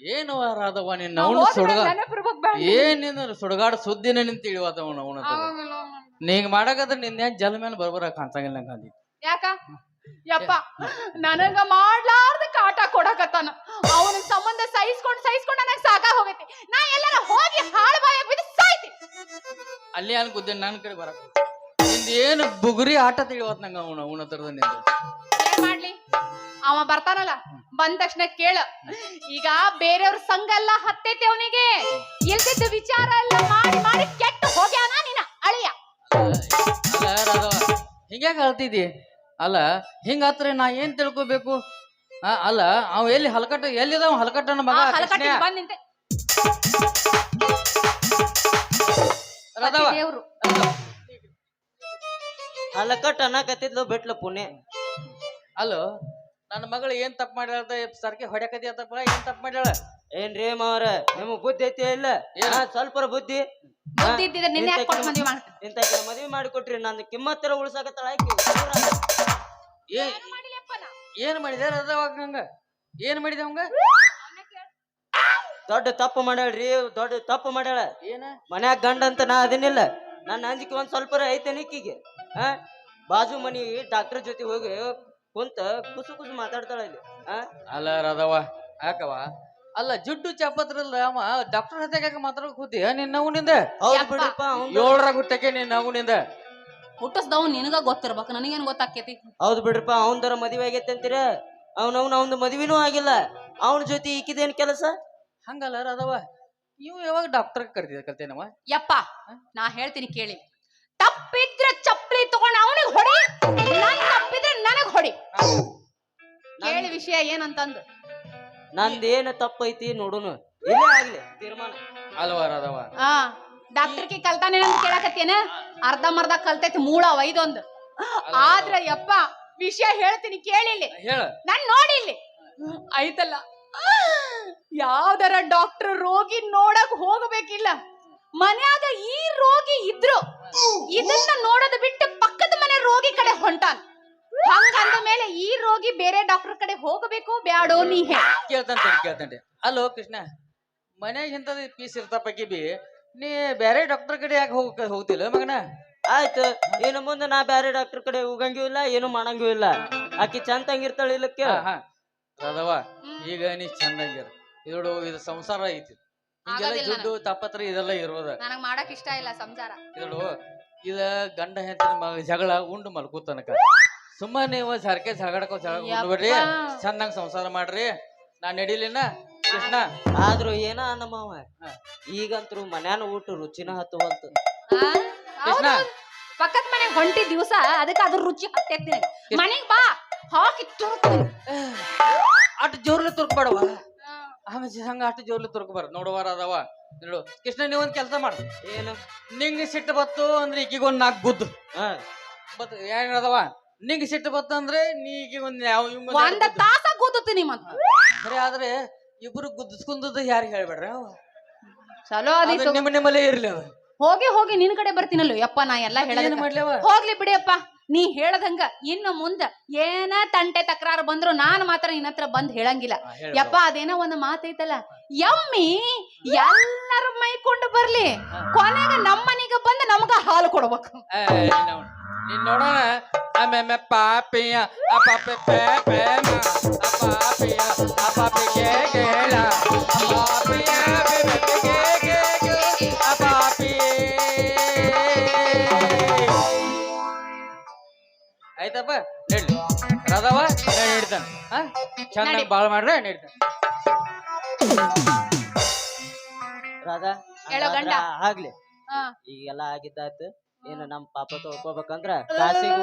ಏನು ರಾಧವ ನಿನ್ನ ಅವನು ಸುಡಗ ಏನಿಂದ ಸುಡಗಾಡ ಸುದ್ದಿನ ನಿಂತ ಅವನು ಅವನ ನೀಗ ಅವ್ನು. ನೀಂಗ್ ಮಾಡಕದ್ರ ನಿಂದ ಜಲ ಮೇಲೆ ಬರ್ಬರ ಕಾಣ್ಸಂಗಿಲ್ಲ ನಂಗೆ ಅಂದಿ ಯಾಕ? ಯಪ್ಪ ನನಗ ಮಾಡ್ಲಾರ್ದ ಕಾಟ ಕೊಡಕತ್ತಾನ. ಅವನ ಸಂಬಂಧ ಸಹಿಸ್ಕೊಂಡ್ ಸಹಿಸ್ಕೊಂಡ್ ನನಗ್ ಸಾಕ ಹೋಗೈತಿ. ನಾ ಎಲ್ಲಾರ ಹೋಗಿ ಹಾಳು ಬಾಯಾಗ ಬಿದ್ದು ಸಾಯ್ತಿ. ಅಲ್ಲಿ ಅನ್ ಗುದ್ದೆ ನನ್ನ ಕಡೆ ಬರಕ? ನಿಂದ ಏನು ಬುಗುರಿ ಆಟ ತಿಳಿವತ್ ನಂಗ ಅವನ ಅವನ ಹತ್ರದ ನಿಂದ. ಅವ ಬರ್ತಾನಲ್ಲ ಬಂದ ತಕ್ಷಣ ಕೇಳ. ಈಗ ಬೇರೆಯವ್ರ ಸಂಘ ಎಲ್ಲ ಹತ್ತೈತಿ ಅವನಿಗೆ. ಇಲ್ದಿದ್ದ ವಿಚಾರ ಎಲ್ಲ ಮಾಡಿ ಮಾಡಿ ಕೆಟ್ಟ ಹೋಗ್ಯಾನ ನಿನ್ನ ಅಳಿಯ. ಹಿಂಗ್ಯಾಕ ಹೇಳ್ತಿದ್ದಿ? ಅಲ್ಲ ಹಿಂಗ ಹತ್ರ ನಾ ಏನ್ ತಿಳ್ಕೊಬೇಕು? ಆ, ಅಲ್ಲ ಅವ ಎಲ್ಲಿ ಹಲಕಟ್ಟ ಎಲ್ಲಿದಾವ ಹಲಕಟ್ಟನ ಮಗ ಹಲಕಟ್ಟಿ ಕೃಷ್ಣ? ಬಂದ್ ನಿಂತೆ. ರಾಧವ ದೇವ್ರು ಹಲಕಟ್ ಅನ್ನಕತ್ತಿದ್ಲು ಬಿಟ್ಲು ಪುಣೆ ಅಲ್ಲೋ ನನ್ನ ಮಗಳು ಏನ್ ತಪ್ಪು ಮಾಡ್ಯಾಳ ಸರ್ಕಿ ಹೊಡ್ಯಾಕತಿ ಅಂತಪ್ಪ ಏನ್ ತಪ್ಪು ಮಾಡ್ಯಾಳ? ಏನ್ರಿ ಮಾವ್ರ ನಿಮ್ ಬುದ್ಧಿ ಐತಿ ಇಲ್ಲ? ಸ್ವಲ್ಪ ಬುದ್ಧಿ. ಬುದ್ಧಿ ಇದ್ದಿದ್ರೆ ನಿನ್ನೆ ಯಾಕೆ ಕೊಟ್ಟು ಮದ್ವೆ ಮಾಡ್ತೀನಿ ಇಂತ ಮದ್ವಿ ಮಾಡಿ ಕೊಟ್ರಿ ನನ್ನ ಕಿಮ್ಮತ್ತರ ಉಳ್ಸಾಕತ್ತಾಳ ಆಕಿ ಏ ಏನ್ ಮಾಡಿದೆ ಹಂಗ? ಏನ್ ಮಾಡಿದೆ ಅವಂಗ? ದೊಡ್ಡ ತಪ್ಪು ಮಾಡ್ಯಾಳ್ರಿ ದೊಡ್ಡ ತಪ್ಪು ಮಾಡ್ಯಾಳ. ಏನ? ಮನ್ಯಾಗ ಗಂಡ ಅಂತ ನಾ ಅದನ್ನಿಲ್ಲ. ನನ್ನ ಅಂಜಿಕೆ ಒಂದ್ ಸ್ವಲ್ಪ ಐತೆ ನಿಕ್ಕಿಗೆ. ಹಾ ಬಾಜು ಮನಿ ಡಾಕ್ಟರ್ ಜೊತೆ ಹೋಗಿ ಕುಂತ ಕುಸು ಕುಸು ಮಾತಾಡ್ತಾಳ ಇಲ್ಲಿ. ಆ? ಅಲ್ಲ ರಾಧವ ಯಾಕವ ಅಲ್ಲ ಜುಡ್ಡು ಚಪ್ಪತ್ರಲ್ಲ ಅವ. ಡಾಕ್ಟರ್ ಹತ್ತೆ ಮಾತಾಡಕ್ ಕೂತಿ? ನಿನ್ನ ಅವನಿಂದ ಹೌದ್ ಯಪ್ಪ. ಬಿಡ್ರಿಪ್ಪ ಅವ್ನ್ ಏಳರ ಗುಟ್ಟಕ್ಕೆ ನಿನ್ನ ಅವನಿಂದ ಹುಟ್ಟಸ್ದವ್ ನಿನಗ ಗೊತ್ತಿರ್ಬೇಕು ನನಗೇನ್ ಗೊತ್ತಾಕೇತಿ ಹೌದ್ ಬಿಡ್ರಿಪ್ಪ ಅವನದರ ಮದುವೆ ಆಗೈತೆ ಅಂತೀರ? ಅವನವ್ನ ಅವನ ಮದ್ವಿನೂ ಆಗಿಲ್ಲ. ಅವನ ಜೊತೆ ಈಕಿದೇನ್ ಕೆಲಸ? ಹಂಗಲ್ಲ ರಾಧವ ನೀವು ಯಾವಾಗ ಡಾಕ್ಟರ್ ಕರ್ತಿದ ಕಲ್ತೇನವ ಯಪ್ಪ ನಾ ಹೇಳ್ತೀನಿ ಕೇಳಿ. ತಪ್ಪಿದ್ರೆ ಚಪ್ಪಲಿ ತಗೊಂಡ್ ಅವನಿಗೆ ಹೊಡಿ ನನ್ ತಪ್ಪಿದ್ರೆ ನನಗ್ ಹೊಡಿ. ಕೇಳಿ ವಿಷಯ ಏನಂತಂದು? ನಂದೇನು ತಪ್ಪೈತಿ ನೋಡುನು. ಇಲ್ಲೇ ಆಗ್ಲಿ ತೀರ್ಮಾನ. ಆ ಡಾಕ್ಟರ್ಗೆ ಅಂತ ಕೇಳಕತ್ತೇನ? ಅರ್ಧ ಮರ್ಧ ಕಲ್ತೈತಿ ಮೂಳ ಒಯ್ದೊಂದು. ಆದ್ರ ಯಪ್ಪ ವಿಷಯ ಹೇಳ್ತೀನಿ ಕೇಳಿಲ್ಲಿ. ಹೇಳ. ನಾನ್ ನೋಡಿಲ್ಲಿ. ಐತಲ್ಲ ಯಾವ್ದಾರ ಡಾಕ್ಟರ್ ರೋಗಿ ನೋಡಕ್ ಹೋಗಬೇಕಿಲ್ಲ. ಮನ್ಯಾಗ ಈ ರೋಗಿ ಇದ್ರು. ಇದನ್ನ ನೋಡೋದು ಬಿಟ್ಟು ಪಕ್ಕದ ಮನೆ ರೋಗಿ ಕಡೆ ಹೊಂಟಾನ್ ಹಂಗಂದ ಮೇಲೆ ಈ ರೋಗಿ ಬೇರೆ ಡಾಕ್ಟರ್ ಕಡೆ ಹೋಗಬೇಕು ಬ್ಯಾಡೋ ನೀ ಹೇಳ ಕೇಳ್ತಂತೆ ಅಲೋ ಅಲ್ಲೋ ಕೃಷ್ಣ ಮನ್ಯಾಗ ಇಂಥದ್ದು ಪೀಸ್ ಇರ್ತಪಕ್ಕಿ ಬಿ ನೀ ಬೇರೆ ಡಾಕ್ಟರ್ ಕಡೆ ಯಾಕೆ ಹೋಗ ಹೋಗ್ತಿಲ್ಲ ಮಗನ? ಆಯ್ತು ಇನ್ನು ಮುಂದೆ ನಾ ಬೇರೆ ಡಾಕ್ಟರ್ ಕಡೆ ಹೋಗಂಗೂ ಇಲ್ಲ ಏನು ಮಾಡಂಗೂ ಇಲ್ಲ. ಆಕಿ ಚಂದಂಗಿರ್ತಾಳ ಇಲ್ಲಕ್ಕೆ? ಹಾ, ಹಾ. ರಾಧವ ಈಗ ನೀ ಚಂದಂಗಿರ ಇದ್ರು ಇದು ಸಂಸಾರ ಐತಿ. ಹಿಂಗೆಲ್ಲ ಆಗೋದಿಲ್ಲ ದುಡ್ಡು ತಾಪತ್ರ ಇದೆಲ್ಲ ಇರೋದ. ನನಗ್ ಮಾಡಕ್ ಇಷ್ಟ ಇಲ್ಲ ಸಂಸಾರ. ಇದ ಗಂಡ ಹೆಂಡತಿ ಮಗ ಜಗಳ ಉಂಡು ಮಲ್ಕೋತನಕ ಸುಮ್ಮನೆ ನೀವು ಸರ್ಕೆ ಜಗಳಕೋ ಜಗಳ ಉಂಡ್ಬಿಡ್ರಿ ಯಪ್ಪಾ. ಚೆನ್ನಾಗ್ ಸಂಸಾರ ಮಾಡ್ರಿ. ನಾ ನಡಿಲಿನ ಕೃಷ್ಣ. ಆದ್ರೂ ಏನ ನಮ್ಮ ಹಾ. ಈಗಂತ್ರು ಮನ್ಯಾನ ಊಟ ರುಚಿನ ಹತ್ತುವಂತ. ಆ? ಕೃಷ್ಣ. ಹೌದು. ಪಕ್ಕದ ಮನೆ ಹೊಂಟಿ ದಿವಸ ಅದಕ್ಕೆ ಅದ್ರ ರುಚಿ ಹತ್ತೈತಿ ಮನೆಗ್ ಬಾ ಹಾಕಿ ತುರುಕ್ತೀನಿ. ಅಟ್ ಜೋರ್ಲಿ ತುರ್ಕ್ಬೇಡವ ಆಮೇಲೆ ಸಂಘ ಅಷ್ಟು ಜೋರ್ಲಿ ತುರ್ಕ್ಬಾರ ನೋಡುವಾರ ಅದಾವ. ನೋಡು. ಕೃಷ್ಣ ನೀ ಒಂದ್ ಕೆಲಸ ಮಾಡು. ಏನು? ನಿಂಗ್ ಸಿಟ್ಟು ಬತ್ತು ಅಂದ್ರೆ ಈಗಿಗೊಂದ್ ನಾಕ್ ಗುದ್ದು. ಬತ್ ಏನದವ ನಿಂಗ್ ಸಿಟ್ಟು ಬತ್ತು ಅಂದ್ರೆ ನೀ ಈಗ ಒಂದ್ ಯಾವ ಇವಂಗ್ ಒಂದ್ ಒಂದ ಎರಡ್ ಗುದ್ದು. ತಾಸ ಕೂತೀನಿ ಮತ್ತ. ಆದ್ರೆ ಇಬ್ರು ಗುದ್ದಿಸ್ಕೊಂಡದ್ದು ಯಾರಿಗೆ ಹೇಳ್ಬೇಡ್ರಿ ಅವ? ಚಲೋ ಅದು ನಿಮ್ಮ ನಿಮ್ಮಲ್ಲೇ ಇರ್ಲಿ ಅವ. ಹೋಗಿ ಹೋಗಿ ನಿನ್ ಕಡೆ ಬರ್ತೀನಲ್ಲ ಯಪ್ಪ ನಾ ಎಲ್ಲಾ ಹೇಳ ಮಾಡ್ಲವ ಹೋಗ್ಲಿ ಬಿಡಿಯಪ್ಪ ನೀ ಹೇಳದಂಗ ಇನ್ನು ಮುಂದ ಏನ ತಂಟೆ ತಕರಾರು ಬಂದ್ರು ನಾನು ಮಾತ್ರ ನಿನ್ನ ಹತ್ರ ಬಂದ್ ಹೇಳಂಗಿಲ್ಲ. ಯಪ್ಪ ಅದೇನೋ ಒಂದು ಮಾತೈತಲ್ಲ. ಯಮ್ಮಿ ಎಲ್ಲರ ಮೈಕೊಂಡು ಬರ್ಲಿ. ಕೊನೆಗ ನಮ್ಮನಿಗೆ ಬಂದು ನಮಗ ಹಾಲು ಕೊಡ್ಬೇಕು. ನೀನ್ ನೋಡೋಣ. ಆಮೇಲೆ ಪಾಪಿಯ ಪೇ ಆ ರದವ ನೆಡ್ಲಿ ರದವ ಚಂದ ಬಾಳ ಮಾಡ್ರೆ ನೆಡ್ತಾನೆ ರಾಧಾ ಆಗ್ಲಿ. ಈಗೆಲ್ಲ ಆಗಿದ್ದಾಯ್ತು. ಏನು ನಮ್ ಪಾಪ ತೊಳ್ಕೊಬೇಕಂದ್ರ ಕಾಸಿಗೆ